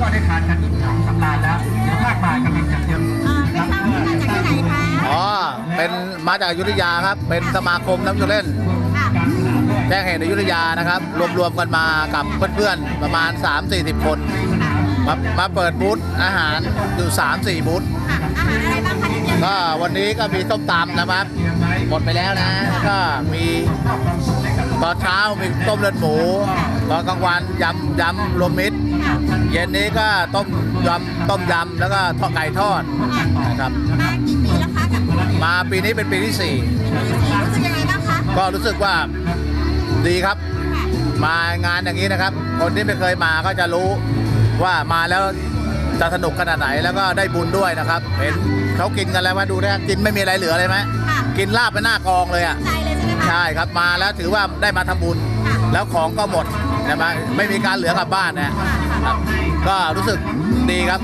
ก็ได้ทานกันอิ่มหนำสำราญแล้วเดี๋ยวภาคบ่ายกำลังจะเตรียมเอ่อไม่ทราบว่ามาจากที่ไหนคะอ๋อ เป็นมาจากอยุธยาครับ เป็นสมาคมน้ำจุเล่นค่ะแจ้งเหตุในอยุธยานะครับ รวมๆกันมากับเพื่อนๆ ประมาณ 3-40 คน มามาเปิดบูธอาหารอยู่3-4บูธค่ะอาหารอะไรบ้างคะที่เตรียมก็วันนี้ก็มีส้มตำนะครับ หมดไปแล้วนะ ก็มีตอนเช้ามีต้มเลือดหมูตอนกลางวันยำยำรวมมิตร เย็นนี้ก็ต้มยำต้มยำแล้วก็ทอดไก่ทอดนะครับ มากี่ปีแล้วคะกับปีนี้มาปีนี้เป็นปีที่รู้สึกยังไงบ้างคะ4ก็รู้สึกว่าดีครับ มางานอย่างนี้นะครับ คนที่ไม่เคยมาก็จะรู้ ว่ามาแล้วจะสนุกขนาดไหนแล้วก็ได้บุญด้วยนะครับ เห็นเขากินกันแล้วว่าดูนะกินไม่มีอะไรเหลือเลยไหมค่ะกินลาบไปหน้ากองเลยอะ ใจเลยใช่ไหมคะ ใช่ครับมาแล้วถือว่าได้มาทำบุญ ค่ะแล้วของก็หมดใช่ไหมไม่มีการเหลือกลับบ้านนะครับก็รู้สึกดีครับ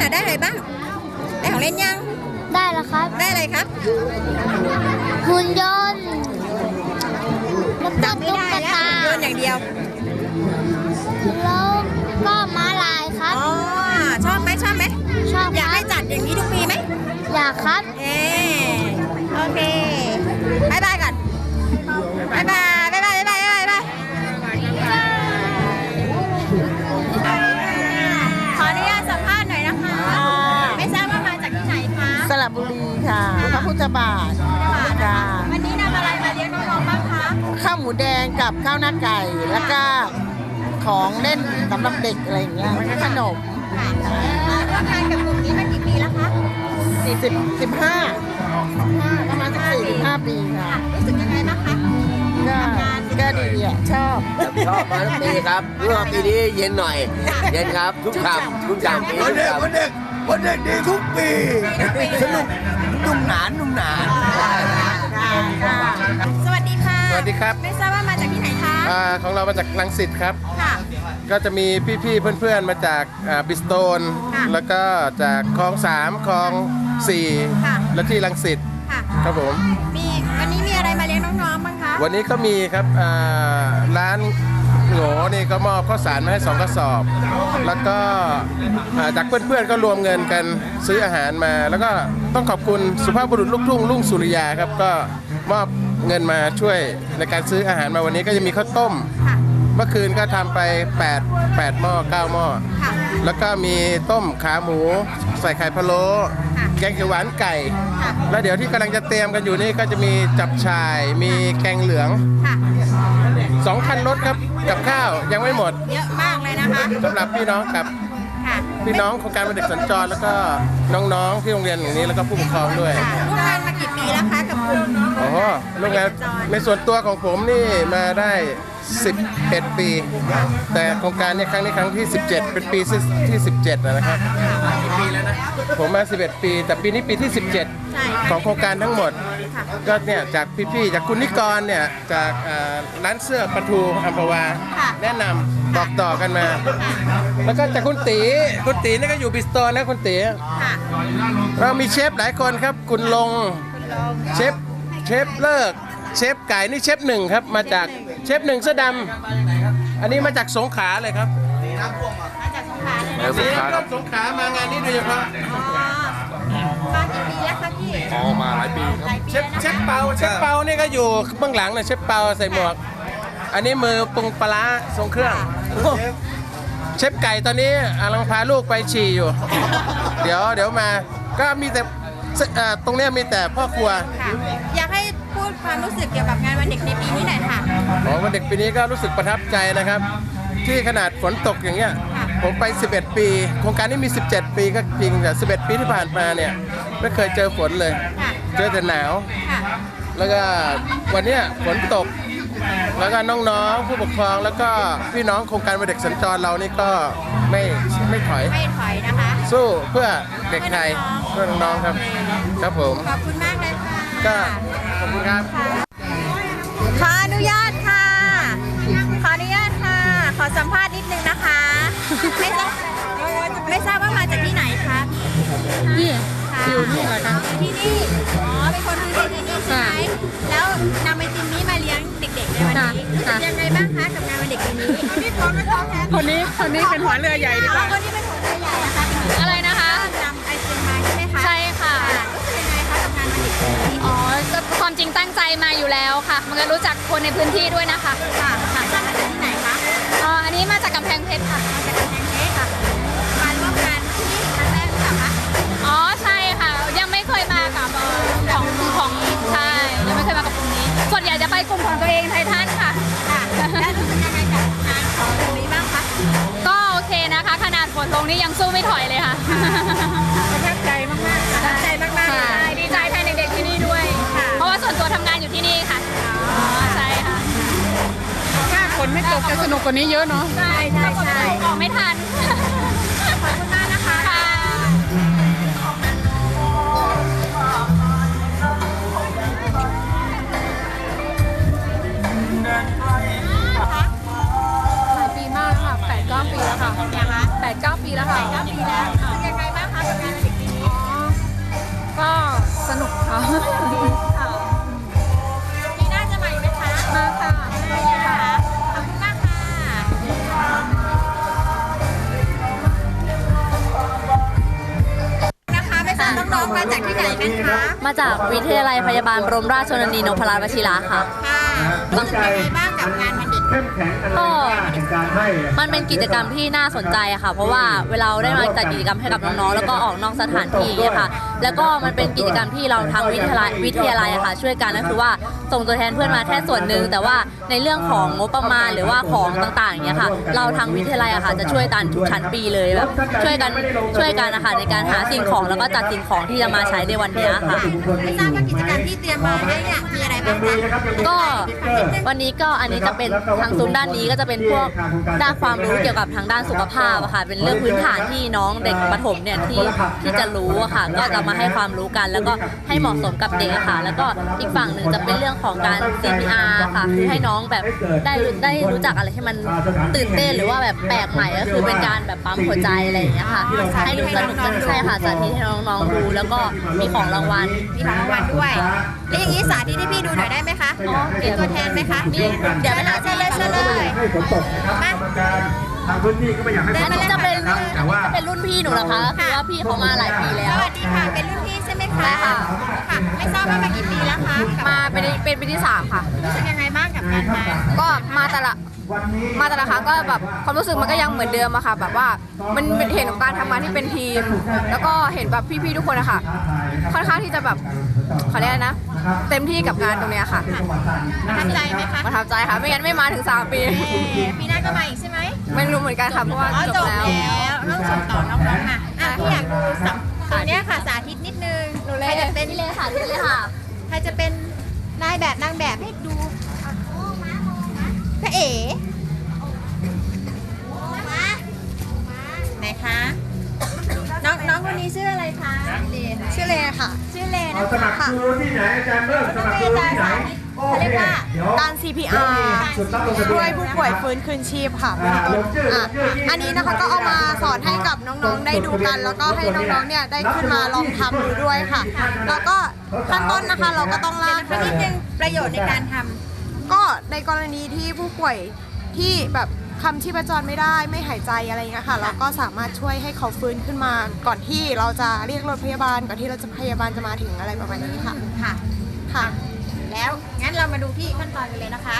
นล่ะได้อะไรบ้าง ได้ของเล่นยัง ได้แล้วครับ ได้อะไรครับ หุ่นยนต์แล้วก็จำไม่ตุ๊ได้กแล้วตาโยนอย่างเดียว แล้วก็ม้าลายครับอ๋อชอบไหมชอบไหม ชอบอยากครัให้บจัดอย่างนี้ทุกปีไหม อยากครับ เออ ค่ะพระพุทธบาทค่ะวันนี้นำอะไรมาเลี้ยงน้องๆบ้างคะข้าวหมูแดงกับข้าวหน้าไก่แล้วก็ของเล่นสำหรับเด็กอะไรอย่างเงี้ยแล้วก็ขนมมาร่วมงานกับกลุ่มนี้มากี่ปีแล้วคะสี่สิบสิบห้าประมาณสักสี่สิบห้าปีค่ะรู้สึกยังไงบ้างคะก็ก็ดีอะชอบชอบมาทุกปีครับเมื่อปีนี้เย็นหน่อย เย็นครับ ทุกคำทุกอย่างปีทุกคำวันเด็กวันเด็กดีทุกปีสนุก นุ่มหนานนุ่มหนานสวัสดีค่ะสวัสดีครับ ไม่ทราบว่ามาจากที่ไหนคะอาของเรามาจากลังสิตครับ ค่ะ ก็จะมีพี่ๆเพื่อนๆมาจากบิสโตน ค่ะ แล้วก็จากคลองสามคลองสี่ค่ะ และที่ลังสิตค่ะ ครับผม มีวันนี้มีอะไรมาเลี้ยงน้องๆบ้างคะวันนี้ก็มีครับอ่าร้าน โหงนี่ก็มอบข้าวสารมาให้สองกระสอบ แล้วก็อ่าจากเพื่อนๆก็รวมเงินกันซื้ออาหารมา แล้วก็ต้องขอบคุณสุภาพบุรุษลูกทุ่งลุงสุริยาครับก็มอบเงินมาช่วยในการซื้ออาหารมาวันนี้ก็จะมีข้าวต้มค่ะเมื่อคืนก็ทำไป8 8หม้อ9หม้อค่ะแล้วก็มีต้มขาหมู ใส่ไข่พะโล้ค่ะ แกงเขียวหวานไก่ ค่ะแล้วเดี๋ยวที่กำลังจะเตรียมกันอยู่นี่ก็จะมีจับชาย มีแกงเหลืองค่ะ2คันรถครับกับข้าวยังไม่หมดเยอะมากเลยนะคะ สำหรับพี่น้องกับค่ะพี่น้องโครงการวันเด็กสัญจรแล้วก็น้องๆที่โรงเรียนอย่างนี้แล้วก็ผู้ปกครองด้วย ค่ะร่วมงานมากี่ปีแล้วคะกับกลุ่ม โอ้โหโรงงานในส่วนตัวของผมนี่มาได้ 11 ปี แต่โครงการเนี้ครั้งนี้ครั้งที่ 17 เป็นปีที่ 17 แล้วนะครับผมมา 11 ปี แต่ปีนี้ปีที่ใช่17ของโครงการทั้งหมด ค่ะ ก็เนี่ยจากพี่ๆ จากคุณนิกรเนี่ย จากอ่าร้านเสื้อปะทูอัมพวา ค่ะแนะนำบอกต่อกันมา แล้วก็จากคุณตีคุณตีนี่ก็อยู่บิสโตนนะคุณตีค่ะเรามีเชฟหลายคนครับ คุณลงคุณลงเชฟเชฟเลิก เชฟไก่นี่เชฟหนึ่งครับ มาจากเชฟหนึ่งเสื้อดำอันนี้มาจากสงขลาเลยครับ มาจากสงขลาเลยนะนี่ครับสงขลามางานนี้โดยเฉพาะอ๋อมากี่ปีแล้วคะพี่อ๋อมาหลายปีครับหลายปีเชฟแล้วนะเชฟเปาเชฟเปานี่ก็อยู่เบื้องหลังนะเชฟเปาใส่หมวก อันนี้มือปรุงปลาร้าทรงเครื่องเชฟไก่ตอนนี้กำลังพาลูกไปฉี่อยู่ เดี๋ยวเดี๋ยวมาก็มีแต่เอ่อตรงเนี้ยมีแต่พ่อครัว ค่ะอยากให้พูดความรู้สึกเกี่ยวกับงานวันเด็กในปีนี้หน่อยค่ะของวันเด็กปีนี้ก็รู้สึกประทับใจนะครับ ที่ขนาดฝนตกอย่างเงี้ยค่ะผมไป 11 ปี โครงการนี้มี 17 ปีก็จริงแต่ 11 ปีที่ผ่านมาเนี่ยไม่เคยเจอฝนเลยค่ะเจอแต่หนาวค่ะแล้วก็วันเนี้ยฝนตก แล้วก็น้องๆ ผู้ปกครองแล้วก็พี่น้องโครงการวันเด็กสัญจรเรานี่ก็ไม่ไม่ถอย ไม่ถอยนะคะ สู้เพื่อเด็กไทยเพื่อน้องๆครับ ครับผม ขอบคุณมากเลยค่ะก็ขอบคุณครับ สัมภาษณ์นิดนึงนะคะ ไม่ทราบไม่ทราบว่ามาจากที่ไหนคะนี่อยู่นี่แหละครับที่นี่ อ๋อ เป็นคนพื้นที่ที่นี่ใช่ไหมแล้วนำไอติมนี้มาเลี้ยงเด็กๆในวันนี้รู้สึกยังไงบ้างคะกับงานวันเด็กปีนี้นี่ท้องไม่ท้องแทนคนนี้คนนี้เป็นหัวเรือใหญ่ดีกว่าคนนี้เป็นหัวเรือใหญ่นะคะอะไรนะคะนำไอติมมาใช่ไหมคะ ใช่ค่ะรู้สึกยังไงคะกับงานวันเด็กปีนี้ อ๋อก็ความจริงตั้งใจมาอยู่แล้วค่ะมันก็รู้จักคนในพื้นที่ด้วยนะคะค่ะ นี้มาจากกำแพงเพชรค่ะ มาจากกำแพงเพชรค่ะ มาร่วมงานที่นี่ครั้งแรกหรือเปล่าคะอ๋อใช่ค่ะ ยังไม่เคยมากับเอ่อของของใช่ยังไม่เคยมากับกลุ่มนี้ ส่วนใหญ่จะไปกลุ่มของตัวเองไททันค่ะ ค่ะแล้วรู้สึกยังไงกับงานของตรงนี้บ้างคะ ก็โอเคนะคะ ขนาดฝนลงนี่ยังสู้ไม่ถอยเลยค่ะ จะสนุกกว่านี้เยอะเนาะ ใช่ใช่ใช่ออกไม่ทัน นกันคะ มาจากวิทยาลัยพยาบาลบรมราชชนนีนพรัตน์วชิระค่ะ ค่ะรู้สึกยังไงบ้างกับงานวันเด็กเข้มแข็งอะไรแห่งการให้มันเป็นกิจกรรมที่น่าสนใจอะค่ะ เพราะว่าเวลาเราได้มาจัดกิจกรรมให้กับน้องๆ แล้วก็ออกนอกสถานที่อย่างเงี้ยค่ะ แล้วก็มันเป็นกิจกรรมที่เราทางวิทยาลัยวิทยาลัยอะค่ะช่วยกันก็คือว่าส่งตัวแทนเพื่อนมาแค่ส่วนหนึ่งแต่ว่าในเรื่องของงบประมาณหรือว่าของต่างๆอย่างเงี้ยค่ะ เราทางวิทยาลัยอะค่ะจะช่วยกันทุกชั้นปีเลยแบบช่วยกันช่วยกันนะคะในการหาสิ่งของแล้วก็จัดสิ่งของที่จะมาใช้ในวันเนี้ยค่ะ ไม่ทราบว่ากิจกรรมที่เตรียมมาให้เนี่ยมีอะไรบ้างคะ ก็วันนี้ก็อันนี้จะเป็นทางซุ้มด้านนี้ก็จะเป็นพวกด้านความรู้เกี่ยวกับทางด้านสุขภาพอะค่ะ เป็นเรื่องพื้นฐานที่น้องเด็กประถมเนี่ยที่ที่จะรู้อะค่ะ ก็จะมาให้ความรู้กัน แล้วก็ให้เหมาะสมกับเด็กอะค่ะ แล้วก็อีกฝั่งหนึ่งจะเป็นเรื่องของการ CPR ค่ะคือให้น้องแบบได้รู้ได้รู้จักอะไรที่มันตื่นเต้นหรือว่าแบบแปลกใหม่ก็คือเป็นการแบบปั๊มหัวใจอะไรอย่างเงี้ยค่ะให้ดูสนุกสนุกใช่ค่ะสาธิตให้น้องๆดูแล้วก็มีของรางวัลมีของรางวัลด้วยแล้วอย่างนี้สาธิตให้พี่ดูหน่อยได้ไหมคะอ๋อเป็นตัวแทนไหมคะนี่เดี๋ยวเวลาเชิญเลยเชิญเลยให้ฝนตกนะครับมากรรมการ ทางพื้นที่ก็ไม่อยากให้ฝอันนตนี้กจะเป็นนะครับแต่ว่าเป็นรุ่นพี่หนูนะคะคือว่าพี่เขามาหลายปีแล้สว วัสดีค่ะ เป็นรุ่นพี่ใช่ไหมคะใช่ค่ะ ค่ะ ไม่ทราบว่ามากี่ปีแล้วคะกับมาเป็นเป็นปีที่สามค่ะ รู้สึกยังไงบ้างกับการมาก็มาแต่ละมาแต่ละครั้งก็แบบความรู้สึกมันก็ยังเหมือนเดิมอะค่ะ แบบว่ามันเป็นเห็นของการทำงานที่เป็นทีม แล้วก็เห็นแบบพี่ๆทุกคนอะค่ะค่อนข้างที่จะแบบเขาเรียกอะไรนะ เต็มที่กับงานตรงเนี้ยค่ะประทับใจไหมคะประทับใจค่ะไม่งั้นไม่มาถึง3ปี เอ๊ะปีหน้าก็มาอีกใช่ไหม ไม่รู้เหมือนกันค่ะเพราะว่าอ๋อจจบบแล้ว แล้วต้องส่งต่อน้องๆมาอะพี่อยากดูสัมตรงเนี้ยค่ะสาธิตนิดนึงใครจะเป็นนี่เลยค่ะนี่เลยค่ะ ใครจะเป็นนายแบบนางแบบให้ดูพระเอ๋ไหนคะน้องน้องคนนี้ชื่ออะไรคะเลนชื่อเลค่ะ ชื่อเลนะเอาสมัครคะครูที่ไหนอาจารย์เริ่มสมัครครูที่ไหนโอเค เดี๋ยวการ CPR จุดรับลงทะเบีช่วยนผู้ป่วยฟื้นคืนชีพค่ะอ่าลงชื่อลอะงชื่อที่อันนี้นะคะก็เอามาสอนให้กับน้องๆได้ดูกัน แล้วก็ให้น้องๆเนี่ยได้ขึ้นมาลองทำดูด้วยค่ะ แล้วก็ขั้นต้นนะคะเราก็ต้องลากสักนิดนึงประโยชน์ในการทำก็ในกรณีที่ผู้ป่วยที่แบบคำชีพจรไม่ได้ไม่หายใจอะไรอย่างเงี้ยค่ะเราก็สามารถช่วยให้เขาฟื้นขึ้นมา ก่อนที่เราจะเรียกรถพยาบาลก่อนที่เราจะพยาบาลจะมาถึงอะไรประมาณนี้ค่ะ ค่ะ ค่ะ แล้ว งั้นเรามาดูที่ขั้นตอนกันเลยนะคะ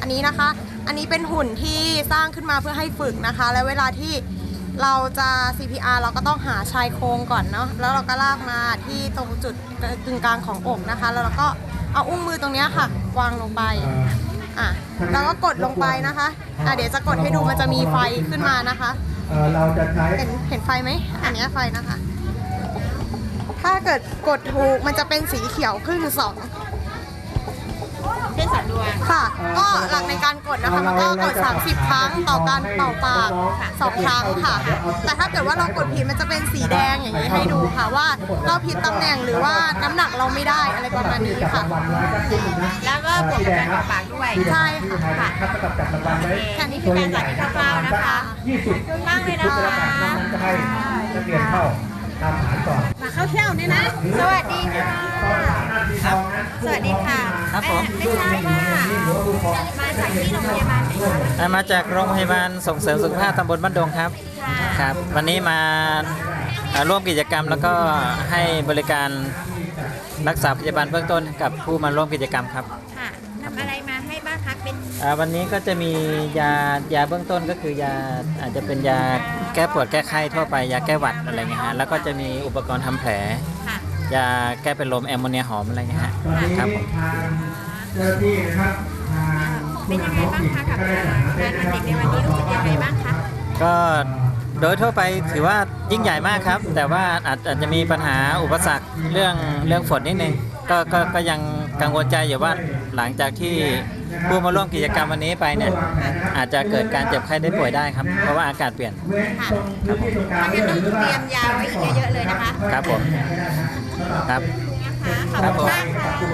อันนี้นะคะ อันนี้เป็นหุ่นที่สร้างขึ้นมาเพื่อให้ฝึกนะคะ แล้วเวลาที่เราจะ CPR เราก็ต้องหาชายโครงก่อนเนาะ แล้วเราก็ลากมาที่ตรงจุดกึ่งกลางของอกนะคะ แล้วเราก็เอาอุ้งมือตรงเนี้ยค่ะ วางลงไปอะแล้วก็กดลงไปนะคะอะเดี๋ยวจะกดให้ดูมันจะมีไฟขึ้นมานะคะเอ่อเราจะใช้เห็นเห็นไฟไหมอันเนี้ยไฟนะคะ ถ้าเกิดกดถูกมันจะเป็นสีเขียวครึ่งสอง เช่นสันดวง ค่ะ ก็หลักในการกดนะคะมันก็กด 30 ครั้งต่อการเป่าปากสองครั้งค่ะ แต่ถ้าเกิดว่าเรากดผิดมันจะเป็นสีแดงอย่างนี้ให้ดูค่ะว่าเราผิดตำแหน่งหรือว่าน้ำหนักเราไม่ได้อะไรประมาณนี้ค่ะ แล้วก็บวกกับการเป่าปากด้วยใช่ค่ะแค่นี้คือการสาธิตคร่าวๆนะคะขอบคุณมากเลยนะคะจะให้นักเรียนเข้าตา มฐานก่อนมาเข้าเที่ยวนี่นะ สวัสดีค่ะ สวัสดีค่ะครับผม ไม่ทราบว่ามาจากที่โรงพยาบาลไหนคะอ่ามาจากโรงพยาบาลส่งเสริมสุขภาพตำบลบ้านดงครับ ครับ วันนี้มาอ่าร่วมกิจกรรมแล้วก็ให้บริการรักษาพยาบาลเบื้องต้นกับผู้มาร่วมกิจกรรมครับ ค่ะนำอะไรมา ให้บ้างคะเป็นอ่าวันนี้ก็จะมียายาเบื้องต้นก็คือยาอาจจะเป็นยาแก้ปวดแก้ไข้ทั่วไปยาแก้หวัดอะไรเงี้ยฮะแล้วก็จะมีอุปกรณ์ทำแผล ค่ะยาแก้เป็นลมแอมโมเนียหอมอะไรเงี้ยฮะครับผมเจ้าหน้าที่นะครับทางเป็นยังไงบ้างคะกับงานวันเด็กในวันนี้รู้สึกยังไงบ้างคะก็โดยทั่วไปถือว่ายิ่งใหญ่มากครับ แต่ว่าอาจอาจจะมีปัญหาอุปสรรคเรื่องเรื่องฝนนิดนึงก็ก็ก็ยังกังวลใจอยู่ว่าหลังจากที่ ผู้มาร่วมกิจกรรมวันนี้ไปเนี่ยอาจจะเกิดการเจ็บไข้ได้ป่วยได้ครับ เพราะว่าอากาศเปลี่ยน ค่ะถ้างั้นต้องเตรียมยาไว้อีกเยอะๆเลยนะคะครับผม ครับนะคะขอบคุณมากค่ะ